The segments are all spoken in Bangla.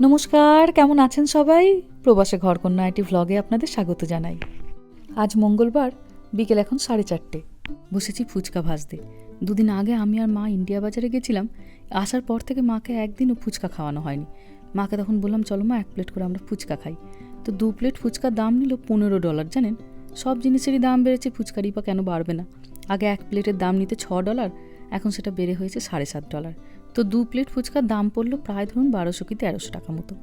নমস্কার, কেমন আছেন সবাই? প্রবাসে ঘরকন্যা একটি ভ্লগে আপনাদের স্বাগত জানাই। আজ মঙ্গলবার, বিকেল এখন সাড়ে চারটে। বসেছি ফুচকা ভাজতে। দুদিন আগে আমি আর মা ইন্ডিয়া বাজারে গেছিলাম। আসার পর থেকে মাকে একদিনও ফুচকা খাওয়ানো হয়নি। মাকে তখন বললাম, চলো মা, এক প্লেট করে আমরা ফুচকা খাই। তো দু প্লেট ফুচকার দাম নিল পনেরো ডলার, জানেন? সব জিনিসেরই দাম বেড়েছে, ফুচকারই বা কেন বাড়বে না। আগে এক প্লেটের দাম নিতে ছ ডলার, এখন সেটা বেড়ে হয়েছে সাড়ে সাত ডলার। তো দু প্লেট ফুচকার দাম পড়ল প্রায় ধরুন বারোশো কি তেরোশো টাকা মতো।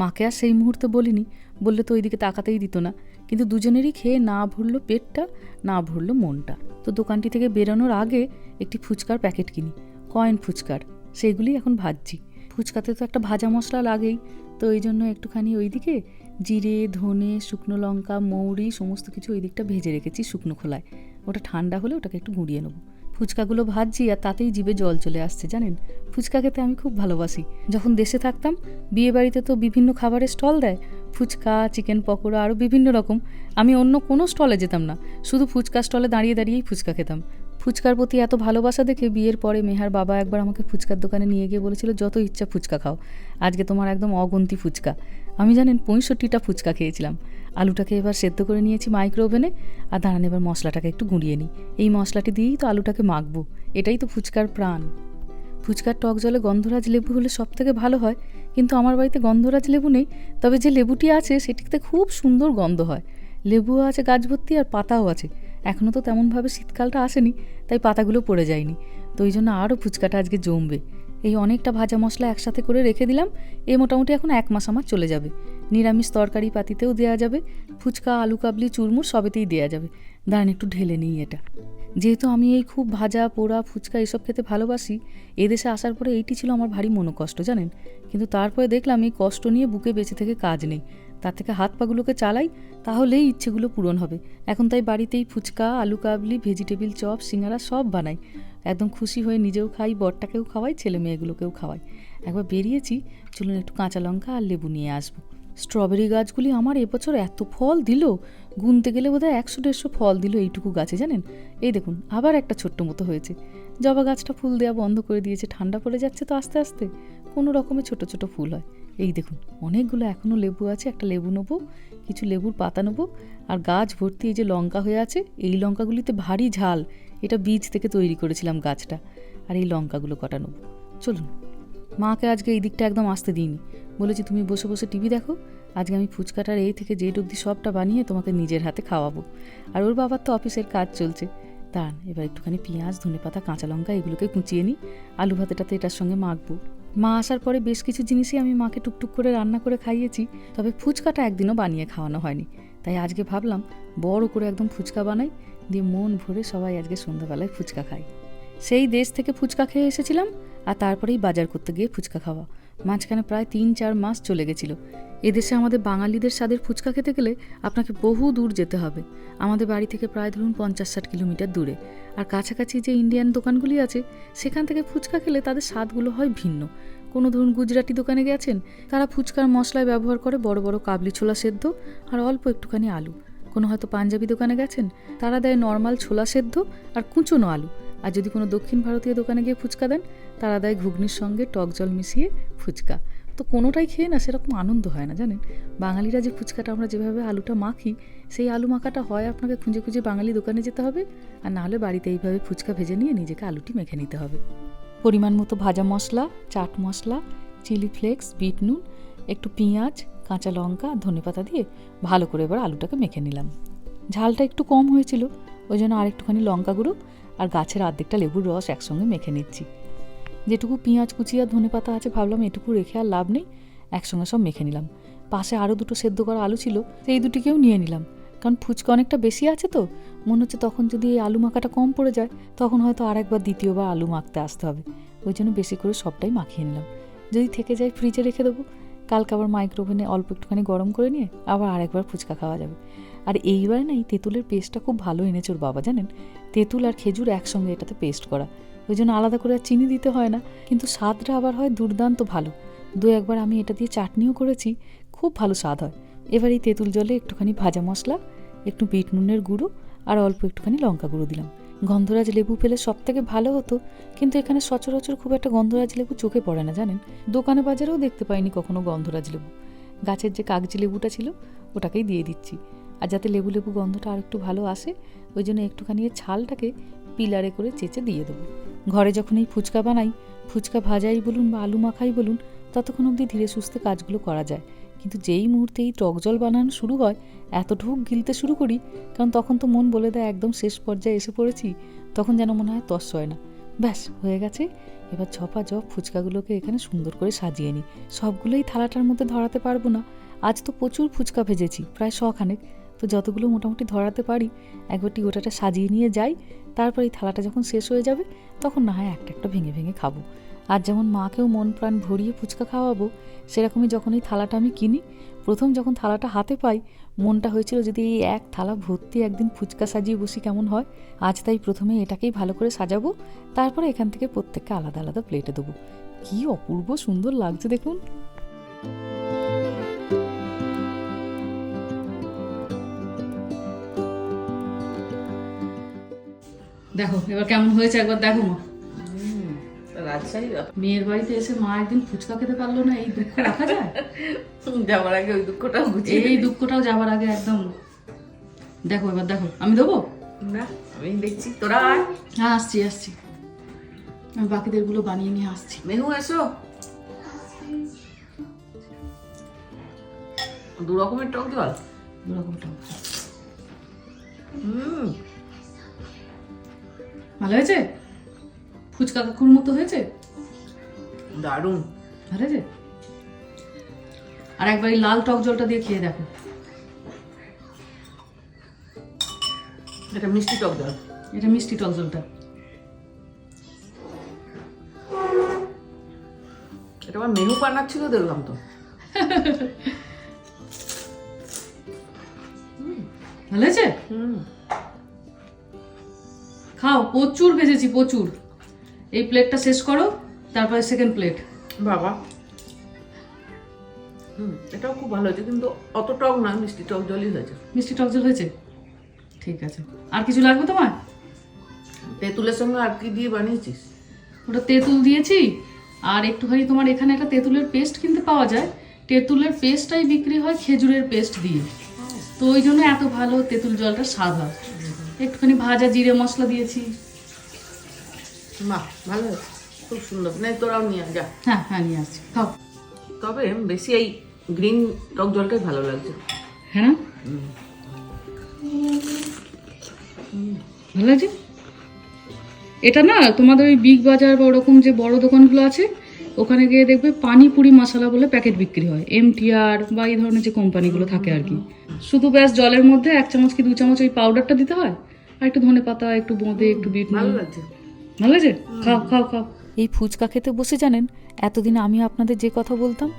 মাকে আর সেই মুহূর্তে বলিনি, বললে তো ওইদিকে তাকাতেই দিত না। কিন্তু দুজনেরই খেয়ে না ভরলো পেটটা, না ভরলো মনটা। তো দোকানটি থেকে বেরোনোর আগে একটি ফুচকার প্যাকেট কিনি, কয়েন ফুচকার, সেইগুলি এখন ভাজছি। ফুচকাতে তো একটা ভাজা মশলা লাগেই, তো এই জন্য একটুখানি ওইদিকে জিরে, ধনে, শুকনো লঙ্কা, মৌরি, সমস্ত কিছু ওই দিকটা ভেজে রেখেছি শুকনো খোলায়। ওটা ঠান্ডা হলে ওটাকে একটু গুঁড়িয়ে নেব। ফুচকাগুলো ভাজছি আর তাতেই জিভে জল চলে আসছে, জানেন? ফুচকা খেতে আমি খুব ভালোবাসি। যখন দেশে থাকতাম বিয়ে বাড়িতে তো বিভিন্ন খাবারের স্টল দেয়। ফুচকা, চিকেন পকোড়া আরও বিভিন্ন রকম। আমি অন্য কোনো স্টলে যেতাম না। শুধু ফুচকা স্টলে দাঁড়িয়ে দাঁড়িয়েই ফুচকা খেতাম। ফুচকার প্রতি এত ভালোবাসা দেখে বিয়ের পরে মেহার বাবা একবার আমাকে ফুচকার দোকানে নিয়ে গিয়ে বলেছিল, যত ইচ্ছা ফুচকা খাও। আজকে তোমার একদম অগন্তি ফুচকা। আমি জানেন পঁয়ষট্টিটা ফুচকা খেয়েছিলাম। আলুটাকে এবার সেদ্ধ করে নিয়েছি মাইক্রো ওভেনে আর দাঁড়ান, এবার মশলাটাকে একটু গুঁড়িয়ে নিই। এই মশলাটি দিয়েই তো আলুটাকে মাখবো। এটাই তো ফুচকার প্রাণ। ফুচকার টক জলে গন্ধরাজ লেবু হলে সব থেকে ভালো হয়। কিন্তু আমার বাড়িতে গন্ধরাজ লেবু নেই। তবে যে লেবুটি আছে, সেটিতে খুব সুন্দর গন্ধ হয়। লেবুও আছে গাছ ভর্তি আর পাতাও আছে। এখনও তো তেমনভাবে শীতকালটা আসেনি, তাই পাতাগুলো পড়ে যায়নি। তো ওই জন্য আরও ফুচকাটা আজকে জমবে। এই অনেকটা ভাজা মশলা একসাথে করে রেখে দিলাম। এ মোটামুটি এখন এক মাস আমার চলে যাবে। নিরামিষ তরকারি পাতিতেও দেওয়া যাবে। ফুচকা, আলু কাবলি, চুরমুর সবেতেই দেওয়া যাবে। দাঁড়ান, একটু ঢেলে নিই এটা। যেহেতু আমি এই খুব ভাজা, পোড়া, ফুচকা এসব খেতে ভালোবাসি, এদেশে আসার পরে এইটি ছিল আমার ভারী মনোকষ্ট, জানেন? কিন্তু তারপরে দেখলাম এই কষ্ট নিয়ে বুকে বেঁচে থেকে কাজ নেই। তার থেকে হাত পাগুলোকে চালাই, তাহলেই ইচ্ছেগুলো পূরণ হবে। এখন তাই বাড়িতেই ফুচকা, আলু কাবলি, ভেজিটেবিল, চপ, সিঙ্গারা সব বানাই। একদম খুশি হয়ে নিজেও খাই, বরটাকেও খাওয়াই, ছেলে মেয়েগুলোকেও খাওয়াই। একবার বেরিয়েছি, চলুন একটু কাঁচা লঙ্কা আর লেবু নিয়ে আসব। স্ট্রবেরি গাছগুলি আমার এবছর এত ফল দিল, গুনতে গেলে বোধহয় একশো দেড়শো ফল দিল এইটুকু গাছে, জানেন? এই দেখুন, আবার একটা ছোট্ট মতো হয়েছে। জবা গাছটা ফুল দেওয়া বন্ধ করে দিয়েছে, ঠান্ডা পড়ে যাচ্ছে তো আস্তে আস্তে। কোনো রকমের ছোট ছোট ফুল হয়। এই দেখুন, অনেকগুলো এখনও লেবু আছে, একটা লেবু নেব, কিছু লেবুর পাতা নেব, আর গাছ ভর্তি এই যে লঙ্কা হয়ে আছে, এই লঙ্কাগুলিতে ভারী ঝাল। এটা বীজ থেকে তৈরি করেছিলাম গাছটা, আর এই লঙ্কাগুলো কটা চলুন, মাকে আজকে এই দিকটা একদম আসতে দিইনি। বলেছি, তুমি বসে বসে টিভি দেখো, আজকে আমি ফুচকাটার এই থেকে যেই অবধি সবটা বানিয়ে তোমাকে নিজের হাতে খাওয়াবো। আর ওর বাবার তো অফিসের কাজ চলছে। দাঁড়ান, এবার একটুখানি পেঁয়াজ ধনে পাতা কাঁচা লঙ্কা এগুলোকে কুচিয়ে নিই। আলু ভাতেটাতে এটার সঙ্গে মাখবো। মা আসার পরে বেশ কিছু জিনিসই আমি মাকে টুকটুক করে রান্না করে খাইয়েছি, তবে ফুচকাটা একদিনও বানিয়ে খাওয়ানো হয়নি। তাই আজকে ভাবলাম, বড় করে একদম ফুচকা বানাই দিয়ে মন ভরে সবাই আজকে সন্ধ্যাবেলায় ফুচকা খাই সেই দেশ থেকে ফুচকা খেয়ে এসেছিলাম আর তারপরেই বাজার করতে গিয়ে ফুচকা খাওয়া। মাঝখানে প্রায় তিন চার মাস চলে গেছিল। এদেশে আমাদের বাঙালিদের স্বাদের ফুচকা খেতে গেলে আপনাকে বহু দূর যেতে হবে। আমাদের বাড়ি থেকে প্রায় ধরুন পঞ্চাশ ষাট কিলোমিটার দূরে। আর কাছাকাছি যে ইন্ডিয়ান দোকানগুলি আছে, সেখান থেকে ফুচকা খেলে তাদের স্বাদগুলো হয় ভিন্ন। কোনো ধরুন গুজরাটি দোকানে গেছেন, তারা ফুচকার মশলায় ব্যবহার করে বড় বড় কাবলি ছোলা সেদ্ধ আর অল্প একটুখানি আলু। কোনো হয়তো পাঞ্জাবি দোকানে গেছেন, তারা দেয় নর্মাল ছোলা সেদ্ধ আর কুঁচোনো আলু। আর যদি কোনো দক্ষিণ ভারতীয় দোকানে গিয়ে ফুচকা দেন, তারা দেয় ঘুগনির সঙ্গে টক জল মিশিয়ে ফুচকা। তো কোনোটাই খেয়ে না সেরকম আনন্দ হয় না, জানেন? বাঙালিরা যে ফুচকাটা আমরা যেভাবে আলুটা মাখি, সেই আলু মাখাটা হয় আপনাকে খুঁজে খুঁজে বাঙালি দোকানে যেতে হবে, আর নাহলে বাড়িতে এইভাবে ফুচকা ভেজে নিয়ে নিজেকে আলুটি মেখে নিতে হবে। পরিমাণ মতো ভাজা মশলা, চাট মশলা, চিলি ফ্লেক্স, বিট নুন, একটু পেঁয়াজ কাঁচা লঙ্কা ধনেপাতা দিয়ে ভালো করে এবার আলুটাকে মেখে নিলাম। ঝালটা একটু কম হয়েছিল, ওই জন্য আর একটুখানি লঙ্কা গুঁড়ো আর গাছের আর্ধেকটা লেবুর রস একসঙ্গে মেখে নিচ্ছি। যেটুকু পেঁয়াজ কুচি আর ধনে পাতা আছে ভাবলাম এটুকু রেখে আর লাভ নেই, একসঙ্গে সব মেখে নিলাম। পাশে আরও দুটো সেদ্ধ করা আলু ছিল, সেই দুটিকেও নিয়ে নিলাম। কারণ ফুচকা অনেকটা বেশি আছে তো, মনে হচ্ছে তখন যদি এই আলু মাখাটা কম পড়ে যায়, তখন হয়তো আর একবার দ্বিতীয়বার আলু মাখতে আসতে হবে। ওই জন্য বেশি করে সবটাই মাখিয়ে নিলাম। যদি থেকে যায় ফ্রিজে রেখে দেবো কালকে আবার মাইক্রোওভেনে অল্প একটুখানি গরম করে নিয়ে আবার আরেকবার ফুচকা খাওয়া যাবে। আর এইবার না, এই তেঁতুলের পেস্টটা খুব ভালো এনেছে ওর বাবা, জানেন? তেঁতুল আর খেজুর একসঙ্গে এটাতে পেস্ট করা। ওই জন্য আলাদা করে আর চিনি দিতে হয় না, কিন্তু স্বাদটা আবার হয় দুর্দান্ত ভালো। দু একবার আমি এটা দিয়ে চাটনিও করেছি, খুব ভালো স্বাদ হয়। এবার এই তেঁতুল জলে একটুখানি ভাজা মশলা, একটু বিট নুনের গুঁড়ো আর অল্প একটুখানি লঙ্কা গুঁড়ো দিলাম। গন্ধরাজ লেবু পেলে সব থেকে ভালো হতো, কিন্তু এখানে সচরাচর খুব একটা গন্ধরাজ লেবু চোখে পড়ে না, জানেন? দোকানে বাজারেও দেখতে পাইনি কখনো গন্ধরাজ লেবু। গাছের যে কাগজি লেবুটা ছিল, ওটাকেই দিয়ে দিচ্ছি। আর যাতে লেবু লেবু গন্ধটা আর একটু ভালো আসে, ওই জন্য একটুখানি ছালটাকে পিলারে করে চেঁচে দিয়ে দেবো। ঘরে যখন এই ফুচকা বানাই, ফুচকা ভাজাই বলুন বা আলু মাখাই বলুন, ততক্ষণ অবধি ধীরে সুস্থে কাজগুলো করা যায়। কিন্তু যেই মুহূর্তে এই টক জল বানানো শুরু হয় এত ঢোক গিলতে শুরু করি, কারণ তখন তো মন বলে দেয় একদম শেষ পর্যায়ে এসে পড়েছি, তখন যেন মনে হয় তস হয় না। ব্যাস, হয়ে গেছে। এবার ঝপা ঝপ ফুচকাগুলোকে এখানে সুন্দর করে সাজিয়ে নিই। সবগুলোই থালাটার মধ্যে ধরাতে পারব না। আজ তো প্রচুর ফুচকা ভেজেছি, প্রায় শখানেক। তো যতগুলো মোটামুটি ধরাতে পারি, একবারটি গোটাটা সাজিয়ে নিয়ে যাই, তারপর এই থালাটা যখন শেষ হয়ে যাবে, তখন না হয় একটা একটা ভেঙে ভেঙে খাব। আর যেমন মাকেও মন প্রাণ ভরিয়ে ফুচকা খাওয়াবো, সেরকমই যখন এই থালাটা আমি কিনি, প্রথম যখন থালাটা হাতে পাই, মনটা হয়েছিল যদি এই এক থালা ভর্তি একদিন ফুচকা সাজিয়ে বসি কেমন হয়, আজ তাই প্রথমে এটাকেই ভালো করে সাজাবো, তারপরে এখান থেকে প্রত্যেককে আলাদা আলাদা প্লেটে দেবো। কি অপূর্ব সুন্দর লাগছে দেখুন। দেখো, এবার কেমন হয়েছে একবার দেখো মা। রাজশাহী মেয়ের বাড়িতে এসে মা একদিন ফুচকা খেতে পারল না এই দুঃখ রাখা যায়? যাওয়ার আগে ওই দুঃখটা বুঝিয়ে এই দুঃখটাও যাবার আগে একদম। দেখো এবার দেখো আমি দেবো? না আমি দেখছি। তোরা হ্যাঁ আসছি আসছি। আমি বাকিদেরগুলো বানিয়ে নিয়ে আসছি। মেনু এসো। দু রকমের টক জল। দুরকমটা হুম। ভালো হয়েছে? ফুচকা কাকুর মতো হয়েছে? দারুণ। ভালো হয়েছে আর একবার এই লাল টক জলটা দিয়ে খেয়ে দেখো। এটা মিষ্টি টক জল। এটা মিষ্টি টক জলটা। এটা আমার মেনু বানাচ্ছিল দেখলাম তো ভালো হয়েছে? হুম। খাও প্রচুর ভেজেছি প্রচুর। এই প্লেটটা শেষ করো তারপরে সেকেন্ড প্লেট বাবা। হুম এটাও খুব ভালো হয়েছে কিন্তু অত টক না মিষ্টি টক জলই হয়েছে। মিষ্টি টক জল হয়েছে? ঠিক আছে। আর কিছু লাগবে তোমার? তেঁতুলের সঙ্গে আর কি দিয়ে বানিয়েছিস? ওটা তেঁতুল দিয়েছি আর একটুখানি তোমার এখানে একটা তেঁতুলের পেস্ট কিনতে পাওয়া যায়। তেঁতুলের পেস্টটাই বিক্রি হয় খেজুরের পেস্ট দিয়ে। তো ওই জন্য এত ভালো তেঁতুল জলটা স্বাদ হয়। একটুখানি ভাজা জিরে মশলা দিয়েছি। বাহ ভালো হয়েছে খুব সুন্দর। নে তোরাও নিয়ে যা। হ্যাঁ হ্যাঁ নিয়ে আসছি। খাও। তবে বেশি এই গ্রিন টক জলটাই ভালো লাগছে। হ্যাঁ? ভালো লাগছে এটা না তোমাদের ওই বিগ বাজার বা ওরকম যে বড় দোকানগুলো আছে ওখানে গিয়ে দেখবে পানিপুরি মশলা বলে প্যাকেট বিক্রি হয়। এমটিআর বা এই ধরনের যে কোম্পানিগুলো থাকে আর কি। শুধু ব্যাস জলের মধ্যে এক চামচ কি দু চামচ ওই পাউডারটা দিতে হয়? আর একটু ধনে পাতা একটু বোঁদে একটু বিট ভালো লাগছে। ভালো আছে খাও খাও খাও। এই ফুচকা খেতে বসে জানেন এতদিন আমি আপনাদের যে কথা বলতাম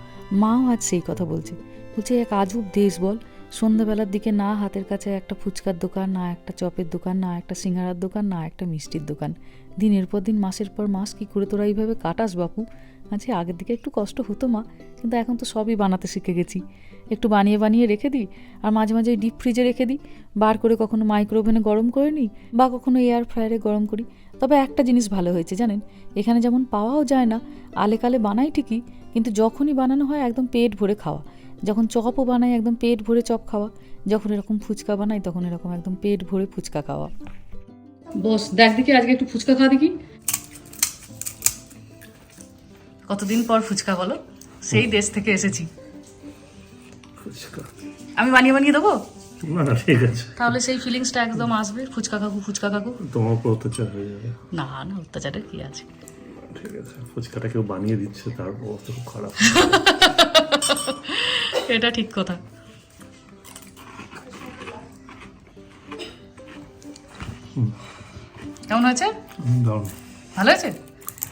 মাও আজ সেই কথা বলছে। বলছে এক আজব দেশ বল। সন্ধ্যাবেলার দিকে না হাতের কাছে একটা ফুচকার দোকান না একটা চপের দোকান না একটা সিঙ্গারার দোকান না একটা মিষ্টির দোকান। দিনের পর দিন মাসের পর মাস কি করে তোরা এইভাবে কাটাস বাপু? আচ্ছা আগের দিকে একটু কষ্ট হতো মা কিন্তু এখন তো সবই বানাতে শিখে গেছি। একটু বানিয়ে বানিয়ে রেখে দিই আর মাঝে মাঝে ডিপ ফ্রিজে রেখে দিই। বার করে কখনো মাইক্রো ওভেনে গরম করে নিই বা কখনো এয়ার ফ্রায়ারে গরম করি। তবে একটা জিনিস ভালো হয়েছে জানেন? এখানে যেমন পাওয়াও যায় না আলেকালে বানাই ঠিকই কিন্তু যখনই বানানো হয় একদম পেট ভরে খাওয়া। যখন চপও বানাই একদম পেট ভরে চপ খাওয়া। যখন এরকম ফুচকা বানাই তখন এরকম একদম পেট ভরে ফুচকা খাওয়া। বস দেখ দেখি আজকে একটু ফুচকা খাওয়া দেখি। কতদিন পর ফুচকা বলো? সেই দেশ থেকে এসেছি। ফুচকা। আমি বানিয়ে বানিয়ে দেবো? না না ঠিক আছে। তাহলে সেই ফিলিংসটা একদম আসবে ফুচকা কাকু ফুচকা কাকু তোমার উপর অত্যাচার হয়ে যাবে। না না অত্যাচারের কি আছে? ঠিক আছে ফুচকাটা কেউ বানিয়ে দিচ্ছে তার অবস্থা খুব খারাপ। এটা ঠিক কথা। কেমন দারুণ। ভালো আছে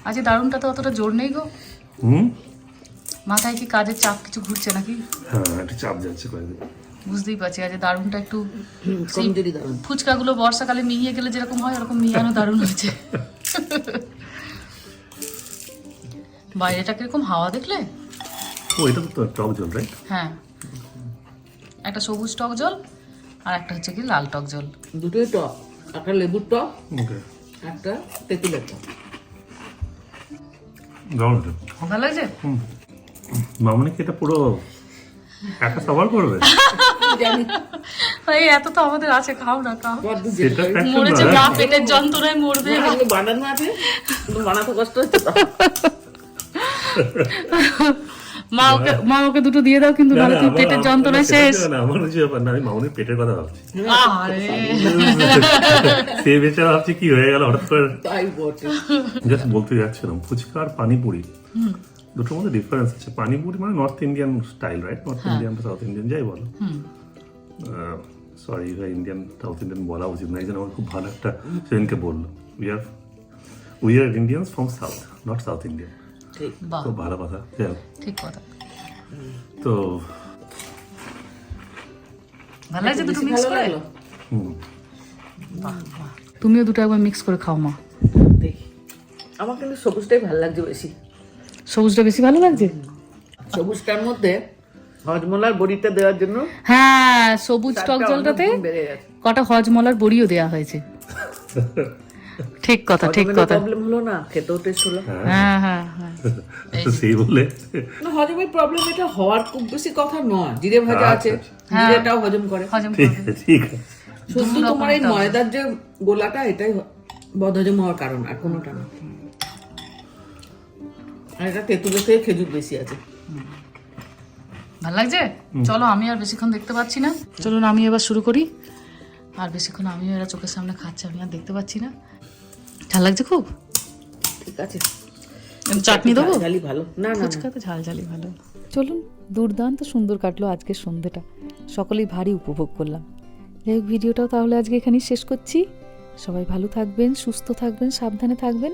আজকে দারুণটা তো অতটা জোর নেই গো। হুম? মাথায় কি কাজের চাপ কিছু ঘুরছে নাকি? হ্যাঁ একটা চাপ যাচ্ছে কয়েকদিন। বুঝতেই পারছি আজ দারুণটা একটু ফুচকাগুলো বর্ষাকালে মিহিয়ে গেলে যেরকম হয় ওরকম মিহিয়ানো দারুণ হয়েছে। বাইরেটা কীরকম হাওয়া দেখলে? ও এটা তো টক জল রাইট হ্যাঁ। একটা সবুজ টক জল আর একটা হচ্ছে কি লাল টক জল। দুটোই টক একটা লেবুর টক একটা তেঁতুলের টক। দারুণ। ভালো লাগছে মামনি কি এটা পুরো একা সবার করবে? এই এত তো আমাদের আছে খাও না খাও। মরেছে। গা পেটের যন্ত্রণায় মরবে। বানানো আছে? বানাতে কষ্ট হচ্ছে মা ওকে মা ওকে দুটো দিয়ে দাও কিন্তু নাহলে তুই পেটের শেষ। না, আমার কিছু ব্যাপার না আমি মামনির পেটের কথা ভাবছি। আরে সে বেচারা ভাবছি কি হয়ে গেল হঠাৎ করে তাই বটে। জাস্ট বলতে যাচ্ছিলাম ফুচকা আর পানিপুরি। দুটোর মধ্যে ডিফারেন্স আছে। পানিপুরি মানে north Indian style right north Indian বা সাউথ ইন্ডিয়ান যাই বলো। সরি ইন্ডিয়ান সাউথ ইন্ডিয়ান বলা উচিত না। এই জন্য আমার খুব ভালো একটা সেদিনকে বলল we are we are Indians from south not south Indian ঠিক। খুব ভালো কথা ঠিক কথা। তো ভালো লাগছে দুটো মিক্স করে? হুম, তুমিও দুটো একবার মিক্স করে খাও মা। দেখি। আমার কিন্তু সবুজটাই ভালো লাগছে বেশি। সবুজটা বেশি ভালো লাগছে? সবুজটার মধ্যে হজমলার বড়িটা দেওয়ার জন্য হ্যাঁ সবুজ টক জলটাতে কটা হজমলার বড়িও দেওয়া হয়েছে। ঠিক কথা ঠিক কথা। প্রবলেম হলো না খেতেও টেস্ট হলো। হ্যাঁ। হ্যাঁ হ্যাঁ সেই বলে। না হজমের প্রবলেম এটা হওয়ার খুব বেশি কথা নয়। জিরে ভাজা আছে জিরেটাও হজম করে। হজম ঠিক আছে ঠিক আছে। শুধু তোমার এই ময়দার যে গোলাটা এটাই বদহজম হওয়ার কারণ আর কোনোটা না। আর এটা তেঁতুলের থেকে খেজুর বেশি আছে। ভালো লাগছে? চলো আমি আর বেশিক্ষণ দেখতে পাচ্ছি না। চলুন আমি এবার শুরু করি। আর বেশিক্ষণ আমিও এরা চোখের সামনে খাচ্ছে আমি আর দেখতে পাচ্ছি না। ভালো লাগছে খুব? ঠিক আছে। চাটনি দেবো? ঝালি ভালো। না না না। ফুচকাতে ঝাল ঝালি ভালো। চলুন দুর্দান্ত সুন্দর কাটলো আজকের সন্ধ্যেটা সকলেই ভারী উপভোগ করলাম। যাই হোক ভিডিওটাও তাহলে আজকে এখানেই শেষ করছি। সবাই ভালো থাকবেন সুস্থ থাকবেন সাবধানে থাকবেন।